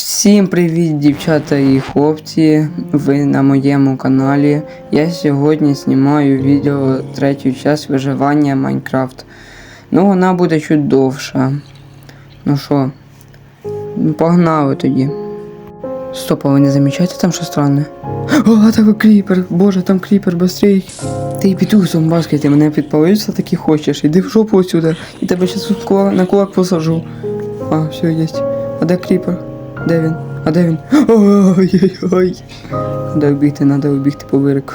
Всім привіт, дівчата і хлопці. Ви на моєму каналі. Я сьогодні знімаю відео третю час виживання Майнкрафт. Ну, вона буде чуть довша. Ну що, погнали тоді. Стоп, а ви не замічаєте там що странне? О, там кріпер! Боже, там кріпер, быстрей! Ти піду зомбаски, ти мене підпалився таки хочеш. Іди в жопу отсюда. І тебе щас на кулак посажу. А, все, есть. А де кріпер? Де він? А де він? Ой-ой-ой. Надо убігти, надо убігти по вирику.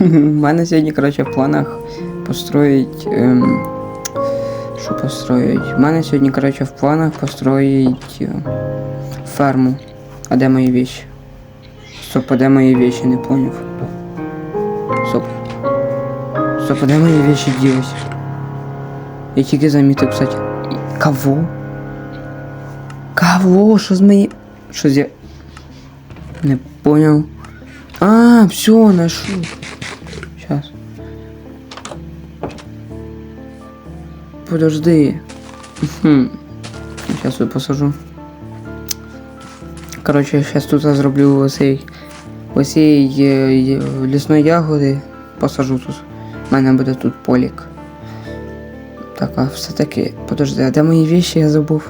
У мене сьогодні, коротше, в планах построїть. Ем, що построїть? У мене сьогодні, коротше, в планах построїть е, ферму. А де мої вещи? Стоп, а де мої вещи, не поняв. Стоп. Стоп, а де мої вещи ділись? Я тільки замітив, кстати. Кого? Кого? Що з мої... Що з я... Не понял. А, все, нашел. Сейчас. Подожди. Сейчас я посажу. Короче, я сейчас тут зроблю оцей оцей е, е, лісної ягоди. Посажу тут. У мене буде тут полік. Так, а все-таки. Подожди, а де мої вещи я забув?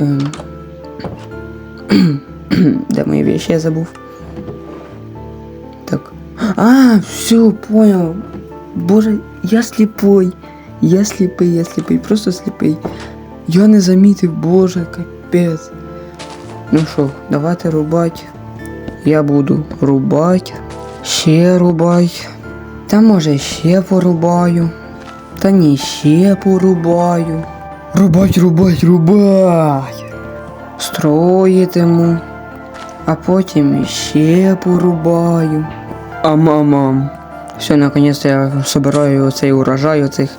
Ем... Де мої вещи я забув? Так. А, все, понял. Боже, я сліпой. Я сліпий, я сліпий, просто сліпий. Я не замітив, боже, капець. Ну що, давайте рубать. Я буду рубать. Ще рубать. Та може ще порубаю. Та ні, ще порубаю. Рубать, рубать, рубать. Строїтиму, а потім іще порубаю. А мама. Все, наконец-то я собираю оцей урожай, оцих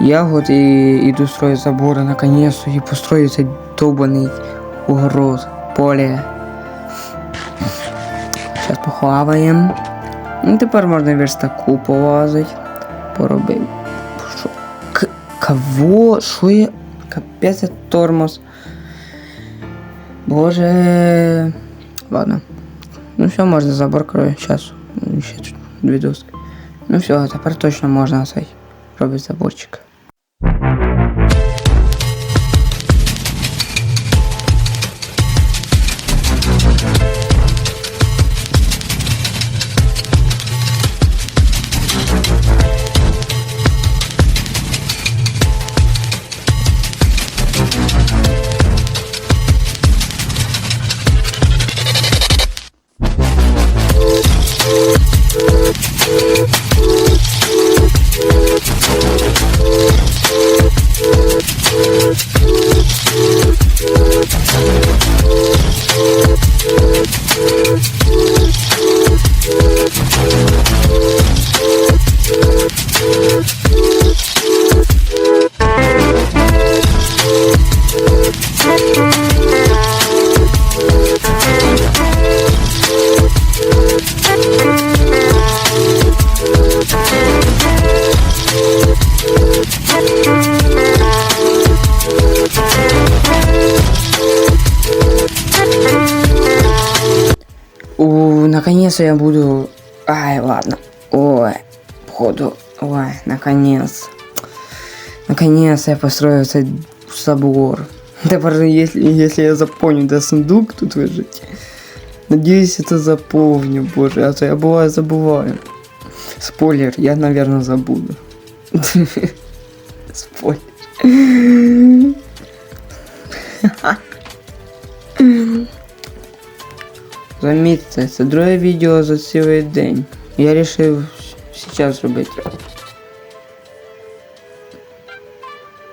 ягод і іду строїти забори, наконец-то, і построю цей довбаний огород, поле. Зараз похаваємо. Ну, тепер можна верстаку полазити. Поробив. Що? К- кого? Що я? Капець я тормоз. Боже. Ладно. Ну все, можно забор крою. Сейчас. Ще тут дві доски. Ну все, тепер точно можна цей робити заборчик. У, наконец я буду... Ай, ладно. Ой, походу... Ой, наконец. Наконец я построю этот забор. Тепер, если, если я запомню, да сундук тут лежить. Надеюсь, это запомню, боже, а то я бываю забываю. Спойлер, я, наверное, забуду. Спойлер. Замітьте, це друге відео за цілий день. Я вирішив зараз робити.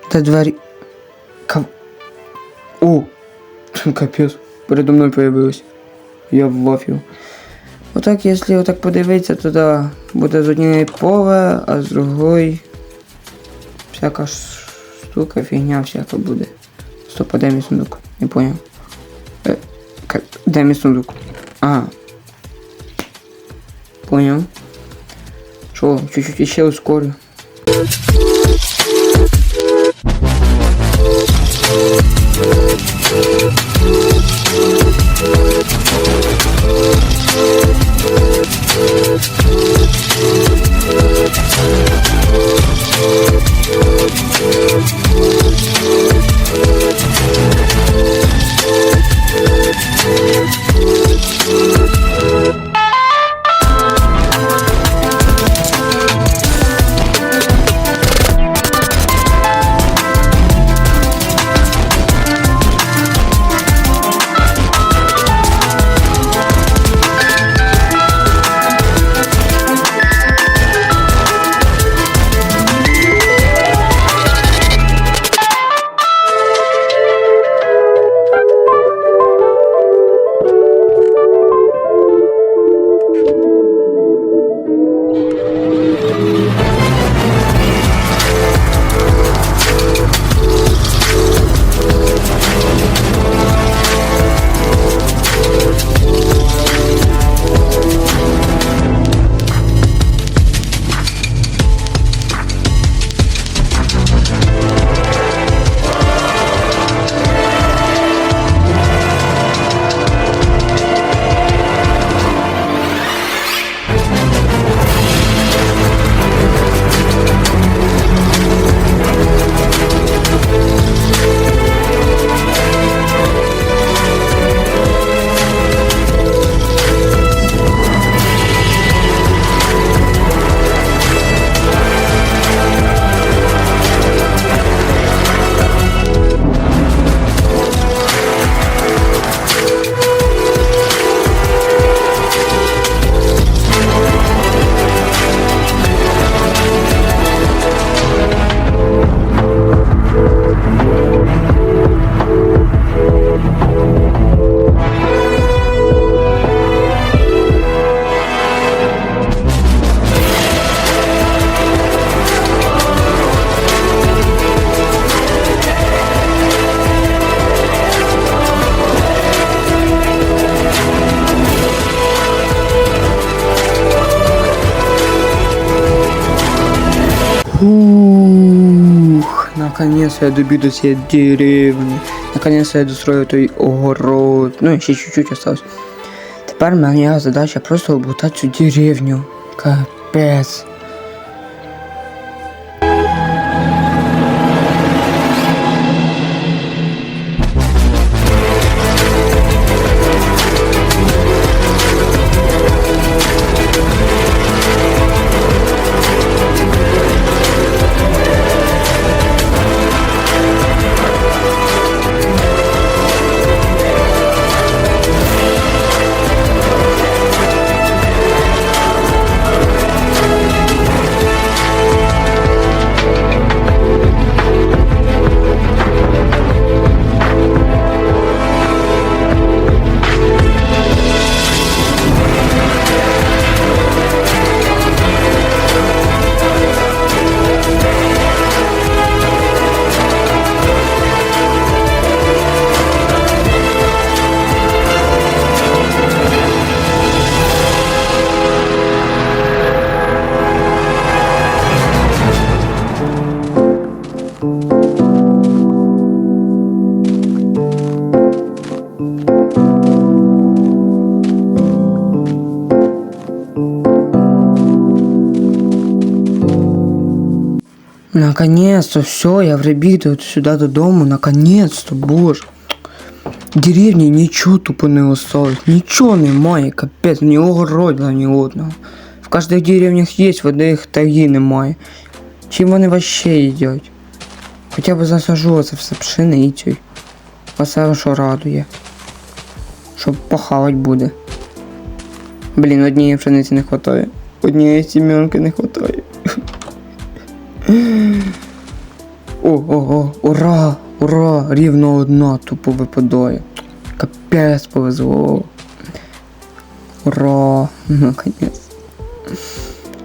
Та двері. Кав... О! Капець. Передо мною появилось. Я в вафію. Отак, якщо отак подивитися, то да, буде з однієї поле, а з другої всяка штука, фігня всяка буде. Стоп, а де мій сундук? Не понял. Е, де мій сундук? А. Понял. Шо, чуть-чуть еще ускорю. Thank наконец я добью до деревни. Наконец я дострою той огород. Ну, ще чуть-чуть осталось. Тепер моя задача просто облутати цю деревню. Капець. Наконец-то, все, я прибіг до- сюди додому, наконец-то, боже. В деревні нічого тупо не осталось, нічого немає, капець, ні огорода, ні одного. В кожних деревнях є, в одних таї немає. Чим вони вообще їдять? Хоча б засажу це все пшеницею. Оце що радує. Що похавать буде. Блін, однієї пшениці не хватає. Однієї сім'янки не хватає. О, о, о, ура! Ура! Рівно одна тупо випадає. Капець повезло. Ура! Наконець.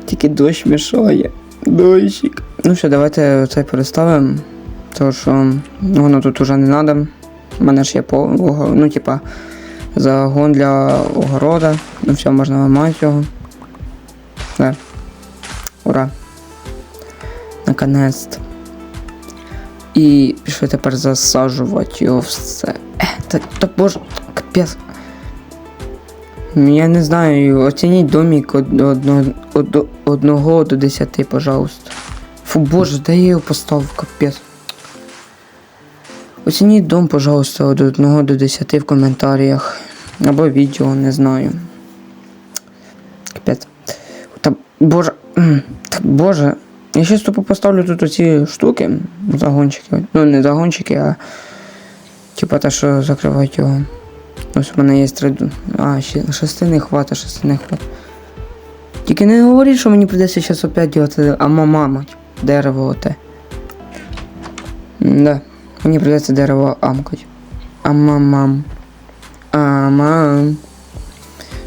Тільки дощ мішає. Дощик. Ну що, давайте це переставимо. Тому що воно тут уже не треба. У мене ж є по, ну, типа, загон для огорода. Ну все, можна ламати його. Да. Ура. Наконець-то. І пішли тепер засаджувати його все. Е, та, та боже, капець. Я не знаю, оцініть домик од, одно, од, одного до десяти, пожалуйста. Фу, боже, де я його поставив, капець. Оцініть дом, пожалуйста, від 1 до 10 в коментарях. Або відео, не знаю. Капець. Та боже. Та боже. Я щас тупо поставлю тут оці штуки. Загончики. Ну не загончики, а. Типа те, що закривають його. Ось у мене є три. А, ще шести не хвата, шести не хвата. Тільки не говоріть, що мені прийдеться зараз опять делати амама, мать. Дерево оте. Да. Мені придется дерево амкать. Амамам. Амам.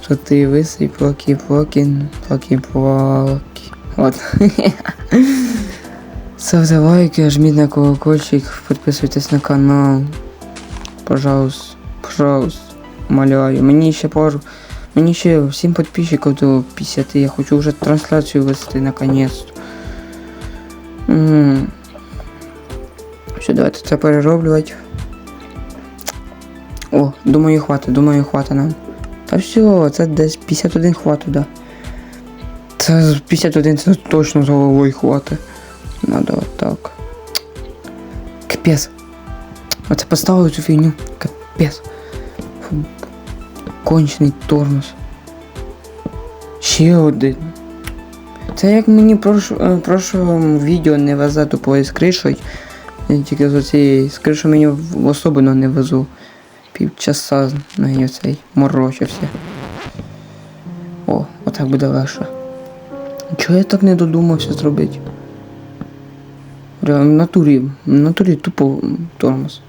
Що ти висий, поки поки, поки поки. От. Ставте лайки, жміть на колокольчик, підписуйтесь на канал. Пожалуйста, пожалуйста, умоляю. Мені ще пару. Мені ще 7 підписчиків до 50. Я хочу вже трансляцію вести наконец-то. Все, давайте це перероблювати. О, думаю, хватить, думаю, хватить нам. Та все, це десь 51 хватить, да. Це 51 це точно з головою хватить. Надо отак. Капець. Оце поставив цю фігню. Капець. Кончений тормоз. Ще один. Це як мені е, прошлому відео не везе тупо із кришою. Тільки з цієї з кришу мені особливо не везу. Півчаса на цей морочився. О, отак буде легше. Чого я так не додумався зробити? Реально, в натурі, в натурі тупо тормоз.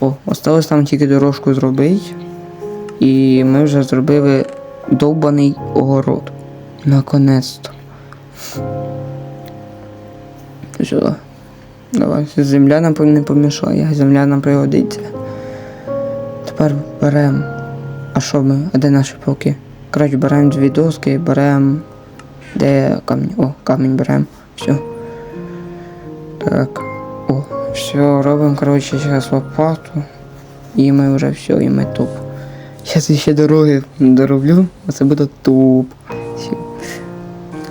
О, осталось там тільки дорожку зробити. І ми вже зробили довбаний огород. Наконець-то. Сюди. Давай, земля нам не помішає, земля нам пригодиться. Тепер беремо. А що ми? А де наші пауки? Коротше, беремо дві доски, беремо. Де камінь? О, камінь беремо. Все. Так. О, все, робимо, коротше, зараз лопату. І ми вже все, і ми топ. Зараз ще дороги дороблю, а це буде топ. Всё.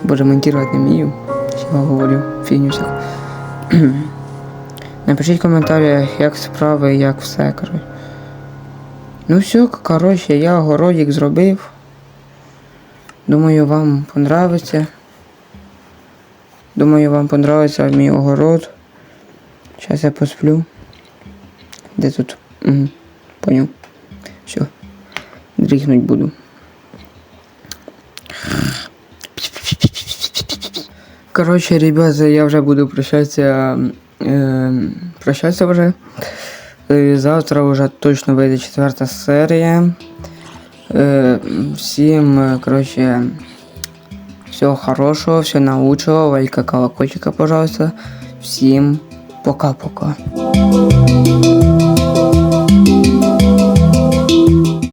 Боже, монтувати не вмію. Ще говорю, фігню всяку. Напишіть в коментарях, як справи, як все, коротше. Ну все, коротше, я городик зробив. Думаю, вам понравиться. Думаю, вам понравиться мій огород. Сейчас я посплю. Де тут? Угу. Понял. Все. Дріхнуть буду. Короче, ребята, я вже буду прощатися. Е, прощатися вже. Е, Завтра вже точно вийде четверта серія. Е, всім, е, короче, всего хорошего, всего научного, лайка, колокольчика, пожалуйста. Всем пока-пока.